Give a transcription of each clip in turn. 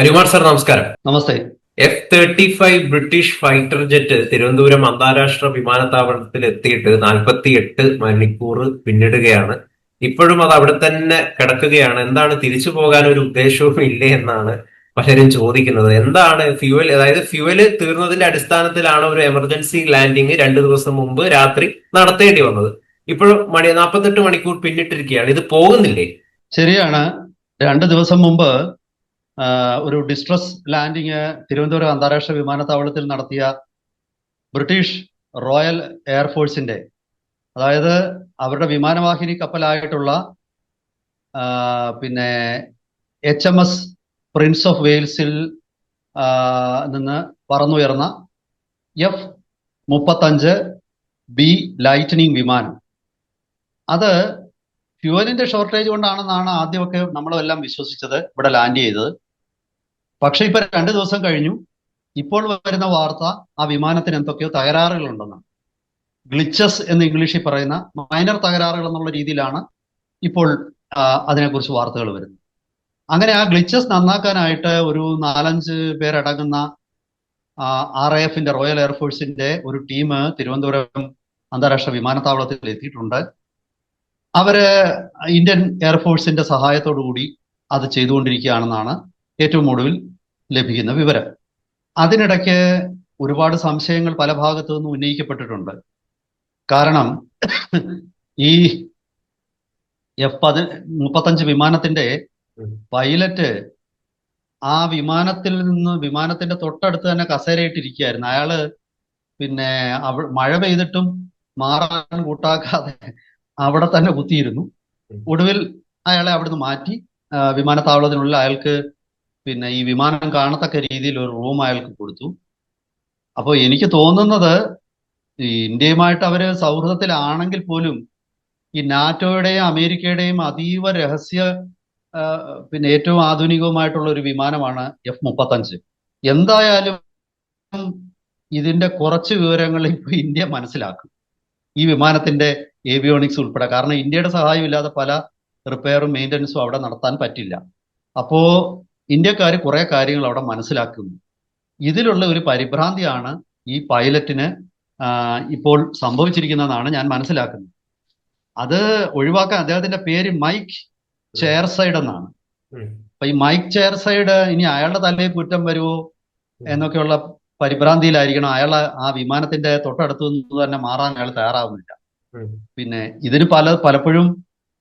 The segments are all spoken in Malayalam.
ഹരികുമാർ സാർ നമസ്കാരം. നമസ്തേ. F thirty five British fighter jet Thiruvananthapuram അന്താരാഷ്ട്ര വിമാനത്താവളത്തിൽ എത്തിയിട്ട് നാൽപ്പത്തി എട്ട് മണിക്കൂർ പിന്നിടുകയാണ്. ഇപ്പോഴും അത് അവിടെ തന്നെ കിടക്കുകയാണ്. എന്താണ് തിരിച്ചു പോകാൻ ഒരു ഉദ്ദേശവും ഇല്ലേ എന്നാണ് പലരും ചോദിക്കുന്നത്. എന്താണ് ഫ്യൂവൽ അതായത് ഫ്യൂവൽ തീർന്നതിന്റെ അടിസ്ഥാനത്തിലാണ് ഒരു എമർജൻസി ലാൻഡിങ് രണ്ടു ദിവസം മുമ്പ് രാത്രി നടത്തേണ്ടി വന്നത്. ഇപ്പോഴും മണി നാൽപ്പത്തെട്ട് മണിക്കൂർ പിന്നിട്ടിരിക്കുകയാണ്. ഇത് പോകുന്നില്ലേ? ശരിയാണ്. രണ്ട് ദിവസം മുമ്പ് ഒരു ഡിസ്ട്രസ് ലാൻഡിങ് തിരുവനന്തപുരം അന്താരാഷ്ട്ര വിമാനത്താവളത്തിൽ നടത്തിയ ബ്രിട്ടീഷ് റോയൽ എയർഫോഴ്സിന്റെ അതായത് അവരുടെ വിമാനവാഹിനി കപ്പലായിട്ടുള്ള പിന്നെ H M S prince of വെയിൽസിൽ നിന്ന് പറന്നുയർന്ന എഫ് മുപ്പത്തഞ്ച് ബി ലൈറ്റനിങ് വിമാനം. അത് ഫ്യൂവലിന്റെ ഷോർട്ടേജ് കൊണ്ടാണെന്നാണ് ആദ്യമൊക്കെ നമ്മളെല്ലാം വിശ്വസിച്ചത് ഇവിടെ ലാൻഡ് ചെയ്തത്. പക്ഷെ ഇപ്പൊ രണ്ടു ദിവസം കഴിഞ്ഞു. ഇപ്പോൾ വരുന്ന വാർത്ത ആ വിമാനത്തിന് എന്തൊക്കെയോ തകരാറുകളുണ്ടെന്നാണ് ഗ്ലിച്ചസ് എന്ന് ഇംഗ്ലീഷിൽ പറയുന്ന മൈനർ തകരാറുകൾ എന്നുള്ള രീതിയിലാണ് ഇപ്പോൾ അതിനെക്കുറിച്ച് വാർത്തകൾ വരുന്നത്. അങ്ങനെ ആ ഗ്ലിച്ചസ് നന്നാക്കാനായിട്ട് ഒരു നാലഞ്ച് പേരടങ്ങുന്ന ആർ ഐ എഫിന്റെ റോയൽ എയർഫോഴ്സിന്റെ ഒരു ടീം തിരുവനന്തപുരം അന്താരാഷ്ട്ര വിമാനത്താവളത്തിൽ എത്തിയിട്ടുണ്ട്. അവർ ഇന്ത്യൻ എയർഫോഴ്സിന്റെ സഹായത്തോടു കൂടി അത് ചെയ്തുകൊണ്ടിരിക്കുകയാണെന്നാണ് ഏറ്റവും ഒടുവിൽ ലഭിക്കുന്ന വിവരം. അതിനിടയ്ക്ക് ഒരുപാട് സംശയങ്ങൾ പല ഭാഗത്തു നിന്നും ഉന്നയിക്കപ്പെട്ടിട്ടുണ്ട്. കാരണം ഈ എഫ് പതി മുപ്പത്തഞ്ച് വിമാനത്തിന്റെ പൈലറ്റ് ആ വിമാനത്തിൽ നിന്ന് വിമാനത്തിന്റെ തൊട്ടടുത്ത് തന്നെ കസേരയിട്ടിരിക്കുകയായിരുന്നു. അയാൾ പിന്നെ അവ മഴ പെയ്തിട്ടും മാറാൻ കൂട്ടാക്കാതെ അവിടെ തന്നെ കുത്തിയിരുന്നു. ഒടുവിൽ അയാളെ അവിടുന്ന് മാറ്റി വിമാനത്താവളത്തിനുള്ളിൽ അയാൾക്ക് പിന്നെ ഈ വിമാനം കാണത്തക്ക രീതിയിൽ ഒരു റൂം അയാൾക്ക് കൊടുത്തു. അപ്പോൾ എനിക്ക് തോന്നുന്നത് ഈ ഇന്ത്യയുമായിട്ട് അവർ സൗഹൃദത്തിലാണെങ്കിൽ പോലും ഈ നാറ്റോയുടെയും അമേരിക്കയുടെയും അതീവ രഹസ്യ പിന്നെ ഏറ്റവും ആധുനികവുമായിട്ടുള്ള ഒരു വിമാനമാണ് എഫ് മുപ്പത്തഞ്ച്. എന്തായാലും ഇതിന്റെ കുറച്ച് വിവരങ്ങൾ ഇപ്പോൾ ഇന്ത്യ മനസ്സിലാക്കും. ഈ വിമാനത്തിന്റെ ഏവിയോണിക്സ് ഉൾപ്പെടെ. കാരണം ഇന്ത്യയുടെ സഹായം ഇല്ലാതെ പല റിപ്പയറും മെയിന്റനൻസും അവിടെ നടത്താൻ പറ്റില്ല. അപ്പോ ഇന്ത്യക്കാർ കുറേ കാര്യങ്ങൾ അവിടെ മനസ്സിലാക്കുന്നു. ഇതിലുള്ള ഒരു പരിഭ്രാന്തിയാണ് ഈ പൈലറ്റിന് ഇപ്പോൾ സംഭവിച്ചിരിക്കുന്നതെന്നാണ് ഞാൻ മനസ്സിലാക്കുന്നത്. അത് ഒഴിവാക്കാൻ അദ്ദേഹത്തിന്റെ പേര് മൈക്ക് ചെയർസൈഡ് എന്നാണ്. അപ്പൊ ഈ മൈക്ക് ചെയർസൈഡ് ഇനി അയാളുടെ തലയിൽ കുറ്റം വരുമോ എന്നൊക്കെയുള്ള പരിഭ്രാന്തിയിലായിരിക്കണം. അയാൾ ആ വിമാനത്തിന്റെ തൊട്ടടുത്ത് നിന്ന് തന്നെ മാറാൻ അയാൾ തയ്യാറാവുന്നില്ല. പിന്നെ ഇതിന് പല പലപ്പോഴും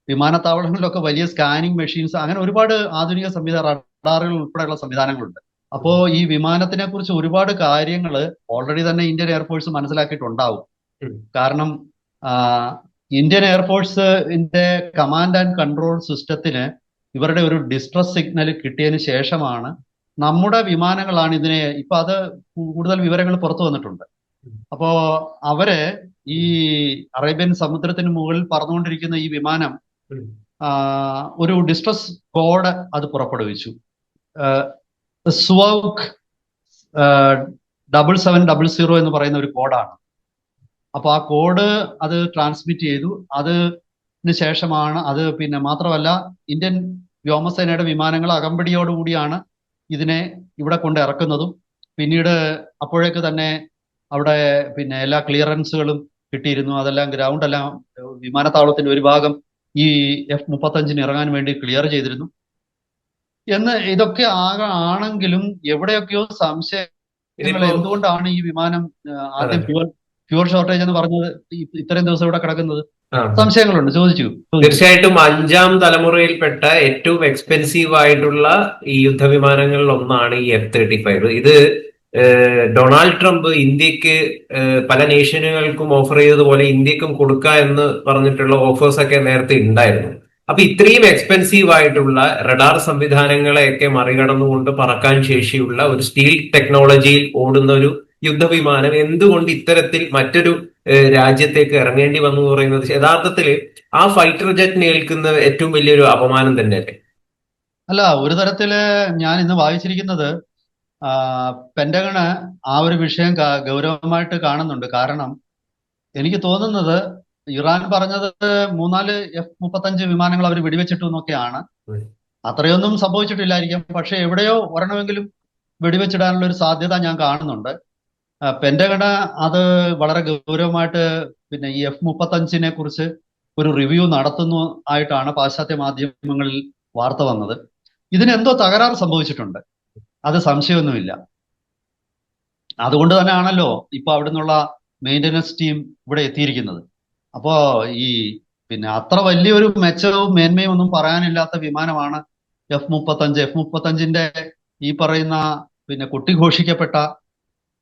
വിമാനത്താവളങ്ങളിലൊക്കെ വലിയ സ്കാനിങ് മെഷീൻസ് അങ്ങനെ ഒരുപാട് ആധുനിക സംവിധാന റഡാറുകൾ ഉൾപ്പെടെയുള്ള സംവിധാനങ്ങളുണ്ട്. അപ്പോ ഈ വിമാനത്തിനെ കുറിച്ച് ഒരുപാട് കാര്യങ്ങൾ ഓൾറെഡി തന്നെ ഇന്ത്യൻ എയർഫോഴ്സ് മനസ്സിലാക്കിയിട്ടുണ്ടാവും. കാരണം ഇന്ത്യൻ എയർഫോഴ്സ് എയർഫോഴ്സിന്റെ കമാൻഡ് ആൻഡ് കൺട്രോൾ സിസ്റ്റത്തിന് ഇവരുടെ ഒരു ഡിസ്ട്രസ് സിഗ്നൽ കിട്ടിയതിന് ശേഷമാണ് നമ്മുടെ വിമാനങ്ങളാണ് ഇതിനെ ഇപ്പൊ അത് കൂടുതൽ വിവരങ്ങൾ പുറത്തു വന്നിട്ടുണ്ട്. അപ്പോ അവർ ഈ അറേബ്യൻ സമുദ്രത്തിന് മുകളിൽ പറന്നുകൊണ്ടിരിക്കുന്ന ഈ വിമാനം ഒരു ഡിസ്ട്രസ് കോഡ് അത് പുറപ്പെടുവിച്ചു. സുവൗക്ക് ഡബിൾ സെവൻ ഡബിൾ സീറോ എന്ന് പറയുന്ന ഒരു കോഡാണ്. അപ്പോൾ ആ കോഡ് അത് ട്രാൻസ്മിറ്റ് ചെയ്തു. അതിന് ശേഷമാണ് അത് പിന്നെ മാത്രമല്ല ഇന്ത്യൻ വ്യോമസേനയുടെ വിമാനങ്ങൾ അകമ്പടിയോടുകൂടിയാണ് ഇതിനെ ഇവിടെ കൊണ്ട് ഇറക്കുന്നതും. പിന്നീട് അപ്പോഴേക്ക് തന്നെ അവിടെ പിന്നെ എല്ലാ ക്ലിയറൻസുകളും കിട്ടിയിരുന്നു. അതെല്ലാം ഗ്രൗണ്ട് എല്ലാം വിമാനത്താവളത്തിന്റെ ഒരു ഭാഗം ഈ എഫ് മുപ്പത്തഞ്ചിന് ഇറങ്ങാൻ വേണ്ടി ക്ലിയർ ചെയ്തിരുന്നു. എന്ന് ഇതൊക്കെ ആകെ ആണെങ്കിലും എവിടെയൊക്കെയോ ഇതിപ്പോ എന്തുകൊണ്ടാണ് ഈ വിമാനം ആദ്യം ഫ്യൂർ ഫ്യൂവൽ ഫ്യൂവൽ ഷോർട്ടേജ് എന്ന് പറഞ്ഞത് ഇത്രയും ദിവസം ഇവിടെ കിടക്കുന്നത്. സംശയങ്ങളുണ്ട്. ചോദിച്ചു. തീർച്ചയായിട്ടും അഞ്ചാം തലമുറയിൽപ്പെട്ട ഏറ്റവും എക്സ്പെൻസീവ് ആയിട്ടുള്ള ഈ യുദ്ധവിമാനങ്ങളിൽ ഒന്നാണ് ഈ എഫ് തേർട്ടി ഫൈവ് ഇത് ഡൊണാൾഡ് ട്രംപ് ഇന്ത്യയ്ക്ക് പല നേഷനുകൾക്കും ഓഫർ ചെയ്തതുപോലെ ഇന്ത്യക്കും കൊടുക്കുക എന്ന് പറഞ്ഞിട്ടുള്ള ഓഫേഴ്സ് ഒക്കെ നേരത്തെ ഉണ്ടായിരുന്നു. അപ്പൊ ഇത്രയും എക്സ്പെൻസീവ് ആയിട്ടുള്ള റഡാർ സംവിധാനങ്ങളെയൊക്കെ മറികടന്നുകൊണ്ട് പറക്കാൻ ശേഷിയുള്ള ഒരു സ്റ്റീൽ ടെക്നോളജിയിൽ ഓടുന്ന ഒരു യുദ്ധവിമാനം എന്തുകൊണ്ട് ഇത്തരത്തിൽ മറ്റൊരു രാജ്യത്തേക്ക് ഇറങ്ങേണ്ടി വന്നു എന്ന് പറയുന്നത് യഥാർത്ഥത്തിൽ ആ ഫൈറ്റർ ജെറ്റിന് ഏൽക്കുന്ന ഏറ്റവും വലിയൊരു അപമാനം തന്നെയല്ലേ? അല്ല ഒരു തരത്തിൽ ഞാൻ ഇന്ന് വായിച്ചിരിക്കുന്നത് പെന്റഗണ് ആ ഒരു വിഷയം ഗൗരവമായിട്ട് കാണുന്നുണ്ട്. കാരണം എനിക്ക് തോന്നുന്നത് ഇറാൻ പറഞ്ഞത് മൂന്നാൽ എഫ് മുപ്പത്തഞ്ച് വിമാനങ്ങൾ അവർ വെടിവെച്ചിട്ടു എന്നൊക്കെയാണ്. അത്രയൊന്നും സംഭവിച്ചിട്ടില്ലായിരിക്കും. പക്ഷെ എവിടെയോ ഒരെണ്ണമെങ്കിലും വെടിവെച്ചിടാനുള്ള ഒരു സാധ്യത ഞാൻ കാണുന്നുണ്ട്. പെന്റഗണ് അത് വളരെ ഗൗരവമായിട്ട് പിന്നെ ഈ എഫ് മുപ്പത്തഞ്ചിനെ കുറിച്ച് ഒരു റിവ്യൂ നടത്തുന്നു ആയിട്ടാണ് പാശ്ചാത്യ മാധ്യമങ്ങളിൽ വാർത്ത വന്നത്. ഇതിനെന്തോ തകരാറ് സംഭവിച്ചിട്ടുണ്ട്. അത് സംശയമൊന്നുമില്ല. അതുകൊണ്ട് തന്നെയാണല്ലോ ഇപ്പൊ അവിടെ നിന്നുള്ള മെയിന്റനൻസ് ടീം ഇവിടെ എത്തിയിരിക്കുന്നത്. അപ്പോ ഈ പിന്നെ അത്ര വലിയൊരു മെച്ചവും മേന്മയും ഒന്നും പറയാനില്ലാത്ത വിമാനമാണ് എഫ് മുപ്പത്തഞ്ച്. എഫ് മുപ്പത്തഞ്ചിന്റെ ഈ പറയുന്ന പിന്നെ കൊട്ടിഘോഷിക്കപ്പെട്ട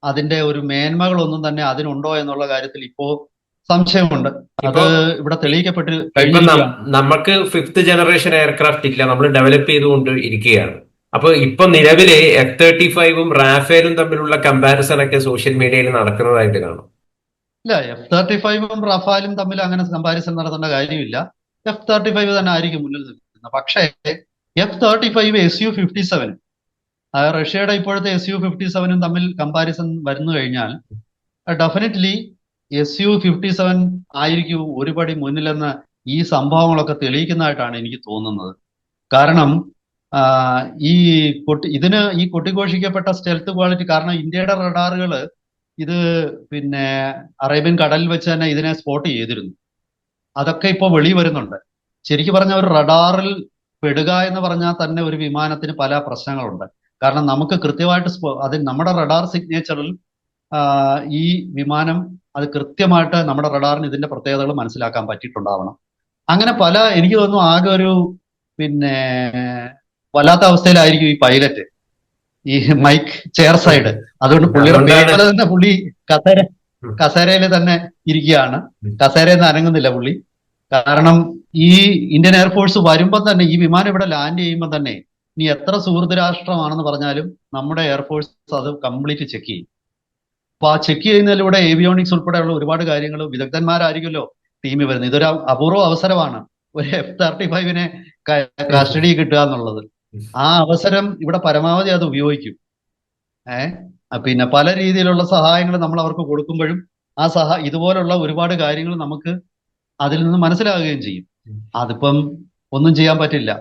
അതിന്റെ ഒരു മേന്മകളൊന്നും തന്നെ അതിനുണ്ടോ എന്നുള്ള കാര്യത്തിൽ ഇപ്പോ സംശയമുണ്ട്. അത് ഇവിടെ തെളിയിക്കപ്പെട്ട് നമുക്ക് ഫിഫ്ത് ജനറേഷൻ എയർക്രാഫ്റ്റ് ഇല്ല. നമ്മൾ ഡെവലപ്പ് ചെയ്തുകൊണ്ട് ഇരിക്കുകയാണ്. അപ്പൊ ഇപ്പൊ നിലവിലെ എഫ് തേർട്ടി ഫൈവും റാഫേലും തമ്മിലുള്ള കമ്പാരിസൺ ഒക്കെ സോഷ്യൽ മീഡിയയിൽ നടക്കുന്നതായിട്ട് കാണും. ഇല്ല എഫ് തേർട്ടി ഫൈവും റഫാലും തമ്മിൽ അങ്ങനെ കമ്പാരിസൺ നടത്തേണ്ട കാര്യമില്ല. എഫ് തേർട്ടി ഫൈവ് തന്നെ ആയിരിക്കും മുന്നിൽ നിൽക്കുന്നത്. പക്ഷേ F thirty five S U fifty seven റഷ്യയുടെ ഇപ്പോഴത്തെ എസ് യു ഫിഫ്റ്റി സെവനും തമ്മിൽ കമ്പാരിസൺ വരുന്നു കഴിഞ്ഞാൽ definitely S U fifty seven ആയിരിക്കും ഒരുപടി മുന്നിലെന്ന് ഈ സംഭവങ്ങളൊക്കെ തെളിയിക്കുന്നതായിട്ടാണ് എനിക്ക് തോന്നുന്നത്. കാരണം ഈ കൊട്ടി ഇതിന് ഈ കൊട്ടിഘോഷിക്കപ്പെട്ട സ്റ്റെൽത്ത് ക്വാളിറ്റി കാരണം ഇന്ത്യയുടെ റഡാറുകൾ ഇത് പിന്നെ അറേബ്യൻ കടലിൽ വെച്ച് തന്നെ ഇതിനെ സ്പോട്ട് ചെയ്തിരുന്നു. അതൊക്കെ ഇപ്പോൾ വെളി വരുന്നുണ്ട്. ശരിക്കും പറഞ്ഞ ഒരു റഡാറിൽ പെടുക എന്ന് പറഞ്ഞാൽ തന്നെ ഒരു വിമാനത്തിന് പല പ്രശ്നങ്ങളുണ്ട്. കാരണം നമുക്ക് കൃത്യമായിട്ട് അത് നമ്മുടെ റഡാർ സിഗ്നേച്ചറിൽ ഈ വിമാനം അത് കൃത്യമായിട്ട് നമ്മുടെ റഡാറിന് ഇതിന്റെ പ്രത്യേകതകൾ മനസ്സിലാക്കാൻ പറ്റിയിട്ടുണ്ടാവണം. അങ്ങനെ പല എനിക്ക് തോന്നുന്നു ആകെ ഒരു പിന്നെ വല്ലാത്ത അവസ്ഥയിലായിരിക്കും ഈ പൈലറ്റ് ഈ മൈക്ക് ചെയർ സൈഡ്. അതുകൊണ്ട് പുള്ളിയുടെ തന്നെ പുള്ളി കസേര കസേരയിൽ തന്നെ ഇരിക്കുകയാണ്. കസേരയിൽ നിന്ന് അനങ്ങുന്നില്ല പുള്ളി. കാരണം ഈ ഇന്ത്യൻ എയർഫോഴ്സ് വരുമ്പോൾ തന്നെ ഈ വിമാനം ഇവിടെ ലാൻഡ് ചെയ്യുമ്പോൾ തന്നെ ഇനി എത്ര സുഹൃത്ത് രാഷ്ട്രമാണെന്ന് പറഞ്ഞാലും നമ്മുടെ എയർഫോഴ്സ് അത് കംപ്ലീറ്റ് ചെക്ക് ചെയ്യും. അപ്പൊ ആ ചെക്ക് ചെയ്യുന്നതിലൂടെ ഏവിയോണിക്സ് ഉൾപ്പെടെയുള്ള ഒരുപാട് കാര്യങ്ങൾ വിദഗ്ധന്മാരായിരിക്കുമല്ലോ ടീമിൽ വരുന്നത്. ഇതൊരു അപൂർവ അവസരമാണ്. ഒരു എഫ് തേർട്ടി ഫൈവിനെ കസ്റ്റഡി കിട്ടുക എന്നുള്ളത്. ആ അവസരം ഇവിടെ പരമാവധി അത് ഉപയോഗിക്കും. ഏഹ് പിന്നെ പല രീതിയിലുള്ള സഹായങ്ങൾ നമ്മൾ അവർക്ക് കൊടുക്കുമ്പോഴും ആ സഹ ഇതുപോലുള്ള ഒരുപാട് കാര്യങ്ങൾ നമുക്ക് അതിൽ നിന്ന് മനസ്സിലാകുകയും ചെയ്യും. അതിപ്പം ഒന്നും ചെയ്യാൻ പറ്റില്ല.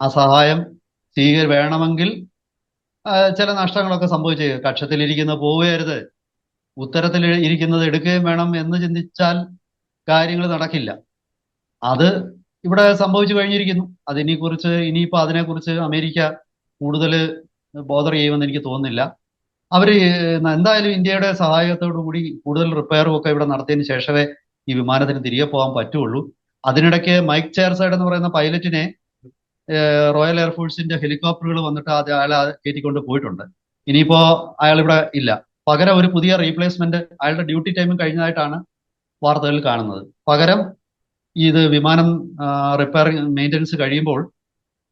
ആ സഹായം സ്വീകരി വേണമെങ്കിൽ ചില നഷ്ടങ്ങളൊക്കെ സംഭവിച്ചു കക്ഷത്തിലിരിക്കുന്ന പോവുകയരുത്. ഉത്തരത്തിൽ ഇരിക്കുന്നത് എടുക്കുകയും വേണം എന്ന് ചിന്തിച്ചാൽ കാര്യങ്ങൾ നടക്കില്ല. അത് ഇവിടെ സംഭവിച്ചു കഴിഞ്ഞിരിക്കുന്നു. അതിനെ കുറിച്ച് ഇനിയിപ്പോൾ അതിനെക്കുറിച്ച് അമേരിക്ക കൂടുതൽ ബോധർ ചെയ്യുമെന്ന് എനിക്ക് തോന്നുന്നില്ല. അവർ എന്തായാലും ഇന്ത്യയുടെ സഹായത്തോടു കൂടി കൂടുതൽ റിപ്പയറും ഒക്കെ ഇവിടെ നടത്തിയതിന് ശേഷമേ ഈ വിമാനത്തിന് തിരികെ പോകാൻ പറ്റുള്ളൂ. അതിനിടയ്ക്ക് മൈക്ക് ചെയർസൈഡ് എന്ന് പറയുന്ന പൈലറ്റിനെ റോയൽ എയർഫോഴ്സിന്റെ ഹെലികോപ്റ്ററുകൾ വന്നിട്ട് അത് അയാളെ കയറ്റിക്കൊണ്ട് പോയിട്ടുണ്ട്. ഇനിയിപ്പോ അയാൾ ഇവിടെ ഇല്ല. പകരം ഒരു പുതിയ റീപ്ലേസ്മെന്റ് അയാളുടെ ഡ്യൂട്ടി ടൈമും കഴിഞ്ഞതായിട്ടാണ് വാർത്തകളിൽ കാണുന്നത്. പകരം ഇത് വിമാനം റിപ്പയറിങ് മെയിന്റനൻസ് കഴിയുമ്പോൾ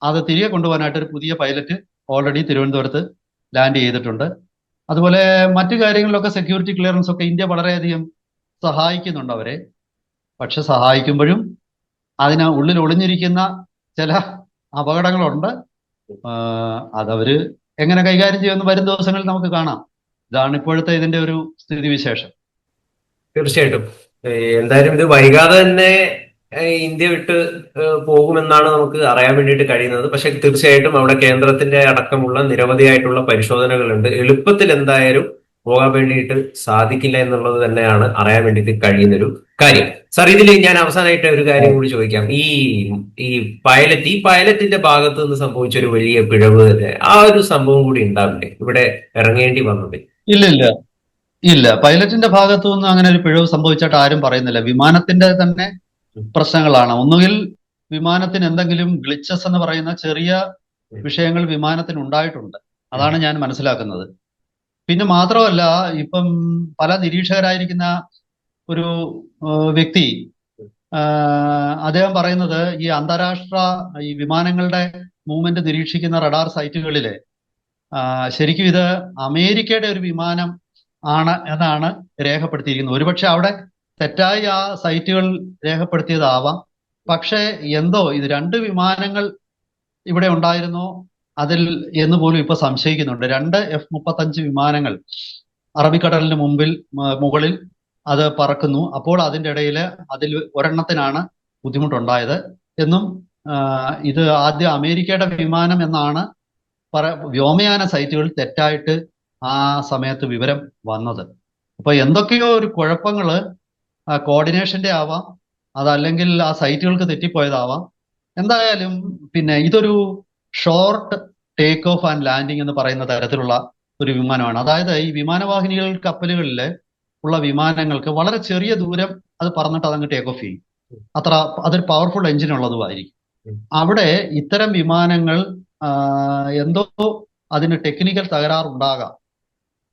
അത് തിരികെ കൊണ്ടുപോകാനായിട്ട് ഒരു പുതിയ പൈലറ്റ് ഓൾറെഡി തിരുവനന്തപുരത്ത് ലാൻഡ് ചെയ്തിട്ടുണ്ട്. അതുപോലെ മറ്റു കാര്യങ്ങളിലൊക്കെ സെക്യൂരിറ്റി ക്ലിയറൻസ് ഒക്കെ ഇന്ത്യ വളരെയധികം സഹായിക്കുന്നുണ്ട് അവരെ. പക്ഷെ സഹായിക്കുമ്പോഴും അതിന് ഉള്ളിൽ ഒളിഞ്ഞിരിക്കുന്ന ചില അപകടങ്ങളുണ്ട്. അതവര് എങ്ങനെ കൈകാര്യം ചെയ്യുമെന്ന് വരും ദിവസങ്ങളിൽ നമുക്ക് കാണാം. ഇതാണ് ഇപ്പോഴത്തെ ഇതിന്റെ ഒരു സ്ഥിതിവിശേഷം. തീർച്ചയായിട്ടും. എന്തായാലും ഇത് വൈകാതെ തന്നെ ഇന്ത്യ വിട്ട് പോകുമെന്നാണ് നമുക്ക് അറിയാൻ വേണ്ടിയിട്ട് കഴിയുന്നത്. പക്ഷെ തീർച്ചയായിട്ടും അവിടെ കേന്ദ്രത്തിന്റെ അടക്കമുള്ള നിരവധിയായിട്ടുള്ള പരിശോധനകളുണ്ട്. എളുപ്പത്തിൽ എന്തായാലും പോകാൻ വേണ്ടിയിട്ട് സാധിക്കില്ല എന്നുള്ളത് തന്നെയാണ് അറിയാൻ വേണ്ടിയിട്ട് കഴിയുന്നൊരു കാര്യം. സാർ ഇതിൽ ഞാൻ അവസാനമായിട്ട് ഒരു കാര്യം കൂടി ചോദിക്കാം. ഈ ഈ പൈലറ്റ് ഈ പൈലറ്റിന്റെ ഭാഗത്ത് നിന്ന് സംഭവിച്ച ഒരു വലിയ പിഴവ് ആ ഒരു സംഭവം കൂടി ഉണ്ടാവില്ലേ? ഇവിടെ ഇറങ്ങേണ്ടി വന്നത്. ഇല്ല ഇല്ല. ഇല്ല. പൈലറ്റിന്റെ ഭാഗത്തു നിന്ന് അങ്ങനെ ഒരു പിഴവ് സംഭവിച്ചിട്ട് ആരും പറയുന്നില്ല. വിമാനത്തിന്റെ തന്നെ പ്രശ്നങ്ങളാണ്. ഒന്നുകിൽ വിമാനത്തിന് എന്തെങ്കിലും ഗ്ലിച്ചസ് എന്ന് പറയുന്ന ചെറിയ വിഷയങ്ങൾ വിമാനത്തിന് ഉണ്ടായിട്ടുണ്ട്. അതാണ് ഞാൻ മനസ്സിലാക്കുന്നത്. പിന്നെ മാത്രമല്ല ഇപ്പം പല നിരീക്ഷകരായിരിക്കുന്ന ഒരു വ്യക്തി അദ്ദേഹം പറയുന്നത് ഈ അന്താരാഷ്ട്ര ഈ വിമാനങ്ങളുടെ മൂവ്മെന്റ് നിരീക്ഷിക്കുന്ന റഡാർ സൈറ്റുകളിലെ ശരിക്കും ഇത് അമേരിക്കയുടെ ഒരു വിമാനം ആണ് എന്നാണ് രേഖപ്പെടുത്തിയിരിക്കുന്നത്. ഒരുപക്ഷെ അവിടെ തെറ്റായി ആ സൈറ്റുകൾ രേഖപ്പെടുത്തിയതാവാം. പക്ഷേ എന്തോ ഇത് രണ്ട് വിമാനങ്ങൾ ഇവിടെ ഉണ്ടായിരുന്നോ? അതിൽ എന്ന് പോലും ഇപ്പൊ സംശയിക്കുന്നുണ്ട്. രണ്ട് എഫ് മുപ്പത്തഞ്ച് വിമാനങ്ങൾ അറബിക്കടലിന് മുമ്പിൽ മുകളിൽ അത് പറക്കുന്നു. അപ്പോൾ അതിന്റെ ഇടയിൽ അതിൽ ഒരെണ്ണത്തിനാണ് ബുദ്ധിമുട്ടുണ്ടായത് എന്നും ഇത് ആദ്യം അമേരിക്കയുടെ വിമാനം എന്നാണ് പറ വ്യോമയാന സൈറ്റുകൾ തെറ്റായിട്ട് ആ സമയത്ത് വിവരം വന്നത്. അപ്പൊ എന്തൊക്കെയോ ഒരു കുഴപ്പങ്ങൾ കോർഡിനേഷന്റെ ആവാം. അതല്ലെങ്കിൽ ആ സൈറ്റുകൾക്ക് തെറ്റിപ്പോയതാവാം. എന്തായാലും പിന്നെ ഇതൊരു short take off and landing എന്ന് പറയുന്ന തരത്തിലുള്ള ഒരു വിമാനമാണ്. അതായത് ഈ വിമാനവാഹിനികൾ കപ്പലുകളിൽ ഉള്ള വിമാനങ്ങൾക്ക് വളരെ ചെറിയ ദൂരം അത് പറന്നിട്ട് അതങ്ങ് ടേക്ക് ഓഫ് ചെയ്യും. അത്ര അതൊരു പവർഫുൾ എഞ്ചിൻ ഉള്ളതുമായിരിക്കും. അവിടെ ഇത്തരം വിമാനങ്ങൾ എന്തോ അതിന് ടെക്നിക്കൽ തകരാറുണ്ടാകാം.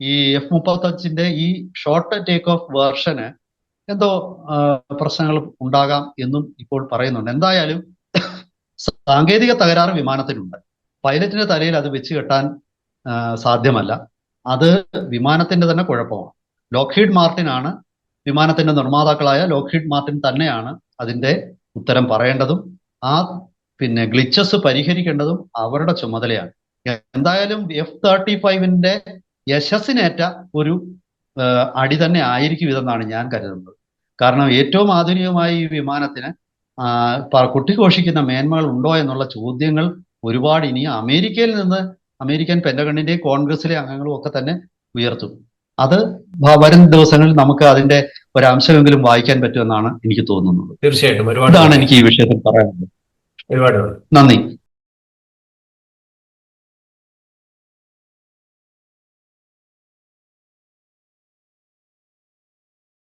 ഈ എഫ് മുപ്പത്തഞ്ചിന്റെ ഈ ഷോർട്ട് ടേക്ക് ഓഫ് വേർഷന് എന്തോ പ്രശ്നങ്ങൾ ഉണ്ടാകാം എന്നും ഇപ്പോൾ പറയുന്നുണ്ട്. എന്തായാലും സാങ്കേതിക തകരാറ് വിമാനത്തിനുണ്ട് പൈലറ്റിന്റെ തലയിൽ അത് വെച്ച് കെട്ടാൻ സാധ്യമല്ല. അത് വിമാനത്തിന്റെ തന്നെ കുഴപ്പമാണ്. ലോക്ക്ഹീഡ് മാർട്ടിൻ ആണ് വിമാനത്തിന്റെ നിർമ്മാതാക്കളായ ലോക്ക്ഹീഡ് മാർട്ടിൻ തന്നെയാണ് അതിന്റെ ഉത്തരം പറയേണ്ടതും ആ പിന്നെ ഗ്ലിച്ചസ് പരിഹരിക്കേണ്ടതും അവരുടെ ചുമതലയാണ്. എന്തായാലും എഫ് തേർട്ടി ഫൈവിന്റെ യശസ്സിനേറ്റ ഒരു അടി തന്നെ ആയിരിക്കും ഇതെന്നാണ് ഞാൻ കരുതുന്നത്. കാരണം ഏറ്റവും ആധുനികമായ ഈ വിമാനത്തിന് കുട്ടിഘോഷിക്കുന്ന മേന്മകൾ ഉണ്ടോ എന്നുള്ള ചോദ്യങ്ങൾ ഒരുപാട് ഇനി അമേരിക്കയിൽ നിന്ന് അമേരിക്കൻ പെന്റഗണിന്റെയും കോൺഗ്രസിലെ അംഗങ്ങളും ഒക്കെ തന്നെ ഉയർത്തും. അത് വരും ദിവസങ്ങളിൽ നമുക്ക് അതിന്റെ ഒരംശമെങ്കിലും വായിക്കാൻ പറ്റുമെന്നാണ് എനിക്ക് തോന്നുന്നത്. തീർച്ചയായിട്ടും ഒരുപാട് ഇതാണ് എനിക്ക് ഈ വിഷയത്തിൽ പറയാനുള്ളത്. ഒരുപാട്. നന്ദി.